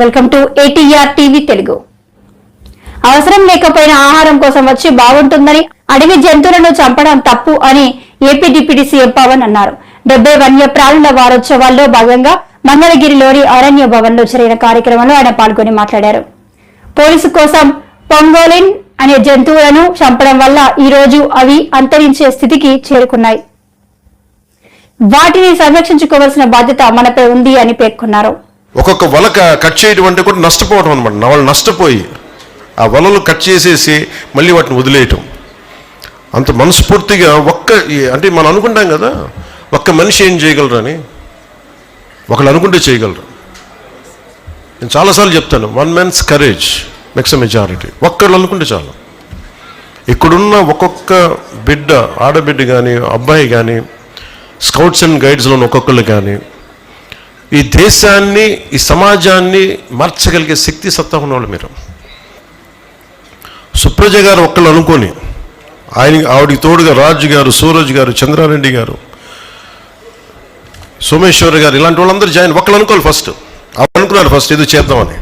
Welcome to ATR TV Telugu. అవసరం లేకపోయినా ఆహారం కోసం వచ్చి బాగుంటుందని అడవి జంతువులను చంపడం తప్పు అని ఏపీ డిప్యూటీ సీఎం పవన్ అన్నారు. డెబ్బై వన్య ప్రాణుల వారోత్సవాల్లో భాగంగా మంగళగిరిలోని అరణ్య భవన్లో జరిగిన కార్యక్రమంలో ఆయన పాల్గొని మాట్లాడారు. పోలీసు కోసం పొంగోలిన్ అనే జంతువులను చంపడం వల్ల ఈ రోజు అవి అంతరించే స్థితికి చేరుకున్నాయి. వాటిని సంరక్షించుకోవాల్సిన బాధ్యత మనపై ఉంది అని పేర్కొన్నారు. ఒక్కొక్క వల క- కట్ చేయడం అంటే కూడా నష్టపోవడం అనమాట వాళ్ళు నష్టపోయి ఆ వలలు కట్ చేసేసి మళ్ళీ వాటిని వదిలేయటం. అంత మనస్ఫూర్తిగా ఒక్క ఈ- అంటే మనం అనుకుంటాం కదా ఒక్క మనిషి ఏం చేయగలరు అని? ఒకళ్ళు అనుకుంటే చేయగలరు. నేను చాలాసార్లు చెప్తాను one man's courage makes majority ఒక్కళ్ళు అనుకుంటే చాలు. ఇక్కడున్న ఒక్కొక్క బిడ్డ ఆడబిడ్డ కానీ అబ్బాయి కానీ స్కౌట్స్ అండ్ గైడ్స్లో ఒక్కొక్కళ్ళు కానీ ఈ దేశాన్ని ఈ సమాజాన్ని మార్చగలిగే శక్తి సత్తా ఉన్నవాళ్ళు మీరు. సుప్రజ గారు ఒక్కళ్ళు అనుకొని ఆయన ఆవిడికి తోడుగా రాజు గారు సూరజ్ గారు చంద్రారెడ్డి గారు సోమేశ్వర్ గారు ఇలాంటి వాళ్ళందరూ జాయిన్ ఒక్కళ్ళు అనుకోవాలి ఫస్ట్. అప్పుడు అనుకున్నారు ఫస్ట్ ఏదో చేద్దామని.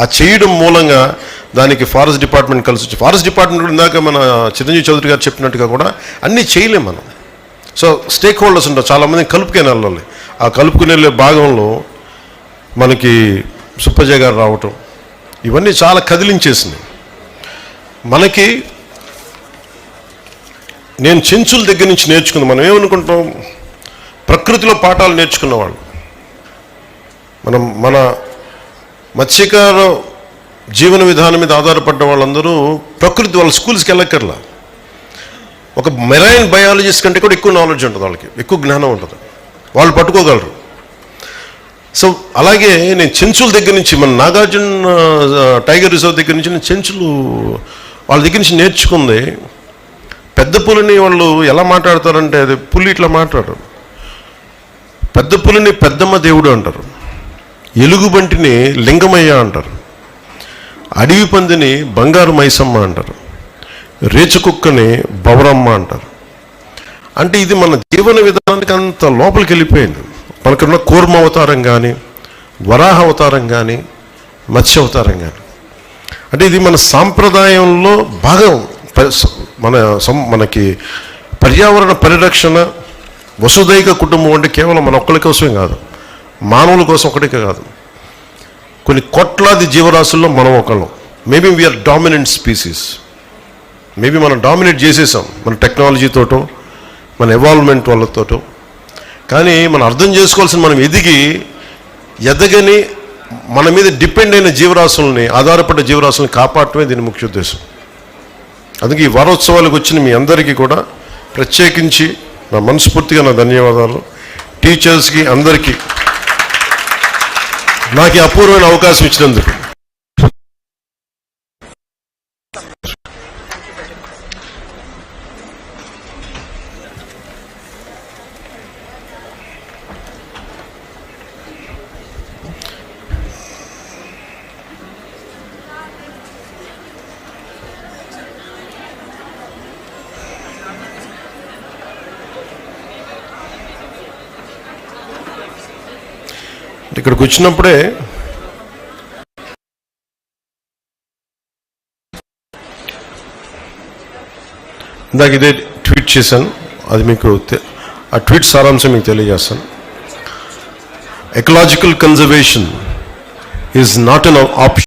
ఆ చేయడం మూలంగా దానికి ఫారెస్ట్ డిపార్ట్మెంట్ కలిసి వచ్చి ఫారెస్ట్ డిపార్ట్మెంట్ ఇందాక మన చిరంజీవి చౌదరి గారు చెప్పినట్టుగా కూడా అన్నీ చేయలేం మనం. సో స్టేక్ హోల్డర్స్ ఉంటారు చాలామంది కలుపుకొని వెళ్ళాలి. ఆ కలుపుకునే భాగంలో మనకి సుప్పజయ గారు రావటం ఇవన్నీ చాలా కదిలించేసింది మనకి నేను చెంచుల దగ్గర నుంచి నేర్చుకుంది మనం ఏమనుకుంటాం ప్రకృతిలో పాఠాలు నేర్చుకున్నవాళ్ళు మనం మన మత్స్యకార జీవన విధానం మీద ఆధారపడ్డ వాళ్ళందరూ ప్రకృతి వాళ్ళ స్కూల్స్కి వెళ్ళక్కర్లా. ఒక మెరైన్ బయాలజిస్ట్ కంటే కూడా ఎక్కువ నాలెడ్జ్ ఉంటుంది వాళ్ళకి ఎక్కువ జ్ఞానం ఉంటుంది. వాళ్ళు పట్టుకోగలరు. సో అలాగే నేను చెంచుల దగ్గర నుంచి మన నాగార్జున టైగర్ రిజర్వ్ దగ్గర నుంచి నేను చెంచులు వాళ్ళ దగ్గర నుంచి నేర్చుకుంది. పెద్ద పులిని వాళ్ళు ఎలా మాట్లాడతారంటే అది పులి ఇట్లా మాట్లాడరు. పెద్ద పులిని పెద్దమ్మ దేవుడు అంటారు. ఎలుగుబంటిని లింగమయ్య అంటారు. అడవి పందిని బంగారు మైసమ్మ అంటారు. రేచుకుక్కని బవరమ్మ అంటారు. అంటే ఇది మన జీవన విధానానికి అంత లోపలికి వెళ్ళిపోయింది. మనకున్న కూర్మ అవతారం కానీ వరాహ అవతారం కానీ మత్స్య అవతారం కానీ అంటే ఇది మన సాంప్రదాయంలో భాగం. మన సం- మనకి పర్యావరణ పరిరక్షణ వసుదైక కుటుంబం అంటే కేవలం మన ఒక్కరి కోసమే కాదు మానవుల కోసం ఒకటికే కాదు. కొన్ని కోట్లాది జీవరాశుల్లో మనం ఒకళ్ళం. Maybe we are dominant species maybe మనం డామినేట్ చేసేసాం మన టెక్నాలజీతోటో మన ఎవాల్వ్మెంట్ వాళ్ళతోటో. కానీ మనం అర్థం చేసుకోవాల్సిన మనం ఎదిగి ఎదగని మన మీద డిపెండ్ అయిన జీవరాశుల్ని ఆధారపడ్డ జీవరాశుల్ని కాపాడటమే దీని ముఖ్య ఉద్దేశం. అందుకే ఈ వారోత్సవాలకు వచ్చిన మీ అందరికీ కూడా ప్రత్యేకించి నా మనస్ఫూర్తిగా నా ధన్యవాదాలు. టీచర్స్కి అందరికీ నాకు అపూర్వమైన అవకాశం ఇచ్చినందుకు. ఇక్కడికి వచ్చినప్పుడే ఇందాక ఇదే ట్వీట్ చేశాను. అది మీకు ఆ ట్వీట్ సారాంశం మీకు తెలియజేస్తాను. Ecological conservation is not an option